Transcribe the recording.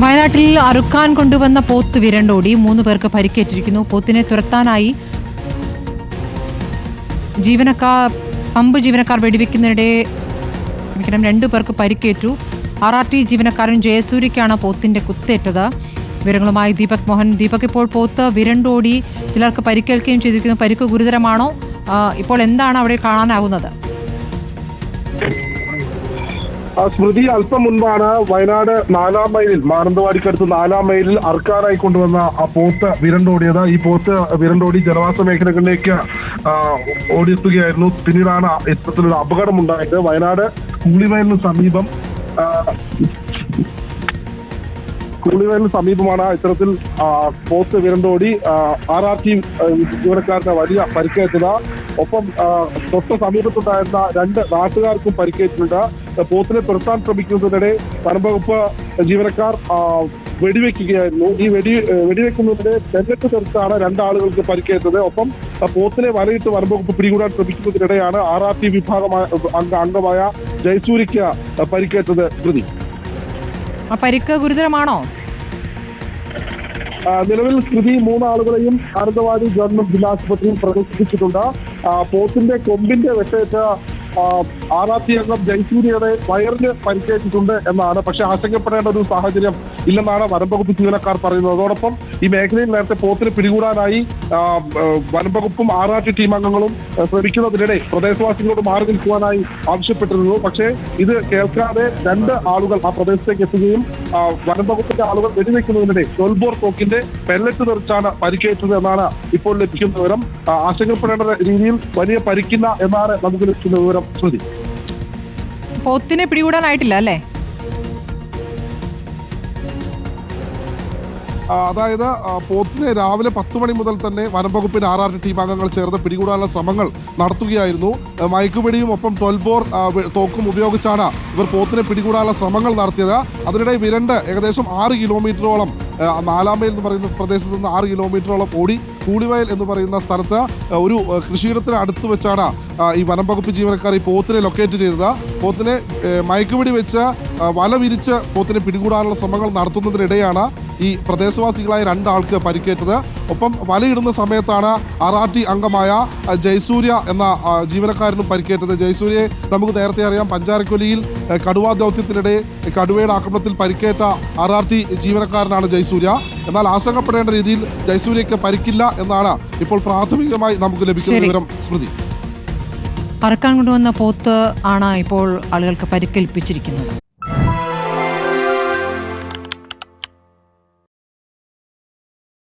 വയനാട്ടിൽ അറുക്കാൻ കൊണ്ടുവന്ന പോത്ത് വിരണ്ടോടി മൂന്ന് പേർക്ക് പരിക്കേറ്റിരിക്കുന്നു. പോത്തിനെ തുരത്താനായി ജീവനക്കാർ പമ്പ് ജീവനക്കാർ വെടിവെക്കുന്നതിനിടെ രണ്ടു പേർക്ക് പരിക്കേറ്റു. ആർ ആർ ടി ജീവനക്കാരൻ ജയസൂര്യക്കാണ് പോത്തിന്റെ കുത്തേറ്റത്. വിവരങ്ങളുമായി ദീപക് മോഹൻ. ദീപക് ഇപ്പോൾ പോത്ത് വിരണ്ടോടി ചിലർക്ക് പരിക്കേൽക്കുകയും ചെയ്തിരിക്കുന്നു. പരിക്ക് ഗുരുതരമാണോ? ഇപ്പോൾ എന്താണ് അവിടെ കാണാനാകുന്നത്? സ്മൃതി അല്പം മുൻപാണ് വയനാട് നാലാം മൈലിൽ മാനന്തവാടിക്കടുത്ത് നാലാം മൈലിൽ അർക്കാറായി കൊണ്ടുവന്ന ആ പോത്ത് വിരണ്ടോടിയത്. ഈ പോത്ത് വിരണ്ടോടി ജനവാസ മേഖലകളിലേക്ക് ഓടിയെത്തുകയായിരുന്നു. പിന്നീടാണ് ഇത്തരത്തിലൊരു അപകടമുണ്ടായത്. വയനാട് കൂളിവയലിന് സമീപം കൂളിവയലിന് സമീപമാണ് ഇത്തരത്തിൽ പോസ്റ്റ് വിരണ്ടോടി ആർ ആർ ടി ജീവനക്കാരന് വലിയ പരിക്കേറ്റത്. ഒപ്പം തൊട്ട് സമീപത്തുണ്ടായിരുന്ന രണ്ട് നാട്ടുകാർക്കും പരിക്കേറ്റിട്ടുണ്ട്. പോത്തിനെ തുരത്താൻ ശ്രമിക്കുന്നതിനിടെ വനംവകുപ്പ് ജീവനക്കാർ വെടിവെക്കുകയായിരുന്നു. ഈ വെടി വെടിവെക്കുന്നതിനിടെ തെരഞ്ഞെടുപ്പ് തെറിച്ചാണ് രണ്ടാളുകൾക്ക് പരിക്കേറ്റത്. ഒപ്പം പോത്തിനെ വലയിട്ട് വനംവകുപ്പ് പിടികൂടാൻ ശ്രമിക്കുന്നതിനിടെയാണ് ആർ ആർ ടി വിഭാഗമായ അംഗ അംഗമായ ജയസൂരിക്ക് പരിക്കേറ്റത് കൃതി ആ പരിക്ക് ഗുരുതരമാണോ? നിലവിൽ സ്ഥിതി മൂന്നാളുകളെയും ഭാരതവാദി ഗവൺമെന്റ് ജില്ലാ ആശുപത്രിയിൽ പ്രവേശിപ്പിച്ചിട്ടുണ്ട്. പോത്തിന്റെ കൊമ്പിന്റെ വെട്ടേറ്റ ടി അംഗം ജയസൂര്യയുടെ വയറിന് പരിക്കേറ്റിട്ടുണ്ട് എന്നാണ്. പക്ഷെ ആശങ്കപ്പെടേണ്ട ഒരു സാഹചര്യം ഇല്ലെന്നാണ് വനംവകുപ്പ് ജീവനക്കാർ പറയുന്നത്. അതോടൊപ്പം ഈ മേഖലയിൽ നേരത്തെ പോത്തിന് പിടികൂടാനായി വനംവകുപ്പും ആർ ടി അംഗങ്ങളും ശ്രമിക്കുന്നതിനിടെ പ്രദേശവാസികളോട് മാറി നിൽക്കുവാനായി ആവശ്യപ്പെട്ടിരുന്നു. പക്ഷേ ഇത് കേൾക്കാതെ രണ്ട് ആളുകൾ ആ പ്രദേശത്തേക്ക് എത്തുകയും വനംവകുപ്പിന്റെ ആളുകൾ വെടിവെക്കുന്നതിനിടെ ടൊൽബോർ തോക്കിന്റെ പെല്ലറ്റ് തെറിച്ചാണ് പരിക്കേറ്റത് എന്നാണ് ഇപ്പോൾ ലഭിക്കുന്ന വിവരം. ആശങ്കപ്പെടേണ്ട രീതിയിൽ വലിയ പരിക്കില്ല എന്നാണ് നമുക്ക് ലഭിക്കുന്ന വിവരം. ശ്രുതി പോത്തിനെ പിടികൂടാനായിട്ടില്ല അല്ലേ? അതായത് പോത്തിന് രാവിലെ പത്ത് മണി മുതൽ തന്നെ വനംവകുപ്പിന്റെ ആർ ആർ ടി ടീം അംഗങ്ങൾ ചേർന്ന് പിടികൂടാനുള്ള ശ്രമങ്ങൾ നടത്തുകയായിരുന്നു. മയക്കുപിടിയും ഒപ്പം ട്വൽവ് ബോർ തോക്കും ഉപയോഗിച്ചാണ് ഇവർ പോത്തിനെ പിടികൂടാനുള്ള ശ്രമങ്ങൾ നടത്തിയത്. അതിനിടെ വിരണ്ട് ഏകദേശം ആറ് കിലോമീറ്ററോളം ആ, നാലാമയിൽ എന്ന് പറയുന്ന പ്രദേശത്ത് നിന്ന് ആറ് കിലോമീറ്ററോളം ഓടി കൂളിവയൽ എന്ന് പറയുന്ന സ്ഥലത്ത് ഒരു കൃഷിയിടത്തിന് അടുത്ത് വെച്ചാണ് ഈ വനം വകുപ്പ് ജീവനക്കാർ ഈ പോത്തിനെ ലൊക്കേറ്റ് ചെയ്തത്. പോത്തിനെ മയക്കുപിടി വെച്ച് വല വിരിച്ച് പോത്തിനെ പിടികൂടാനുള്ള ശ്രമങ്ങൾ നടത്തുന്നതിനിടെയാണ് ഈ പ്രദേശവാസികളായ രണ്ടാൾക്ക് പരിക്കേറ്റത്. ഒപ്പം വലയിടുന്ന സമയത്താണ് ആർ അംഗമായ ജയസൂര്യ എന്ന ജീവനക്കാരനും പരിക്കേറ്റത്. ജയസൂര്യയെ നമുക്ക് നേരത്തെ അറിയാം പഞ്ചാരക്കൊലിയിൽ കടുവാ ദൗത്യത്തിനിടെ കടുവയുടെ ആക്രമണത്തിൽ പരിക്കേറ്റ ആർ ജീവനക്കാരനാണ് ജയസൂര്യ. എന്നാൽ ആശങ്കപ്പെടേണ്ട രീതിയിൽ ജയസൂര്യയ്ക്ക് പരിക്കില്ല എന്നാണ് ഇപ്പോൾ പ്രാഥമികമായി നമുക്ക് ലഭിക്കുന്ന വിവരം. സ്മൃതി. പറക്കാൻ കൊണ്ടുവന്ന പോത്ത് ആണ് ഇപ്പോൾ ആളുകൾക്ക് പരിക്കേൽപ്പിച്ചിരിക്കുന്നത്.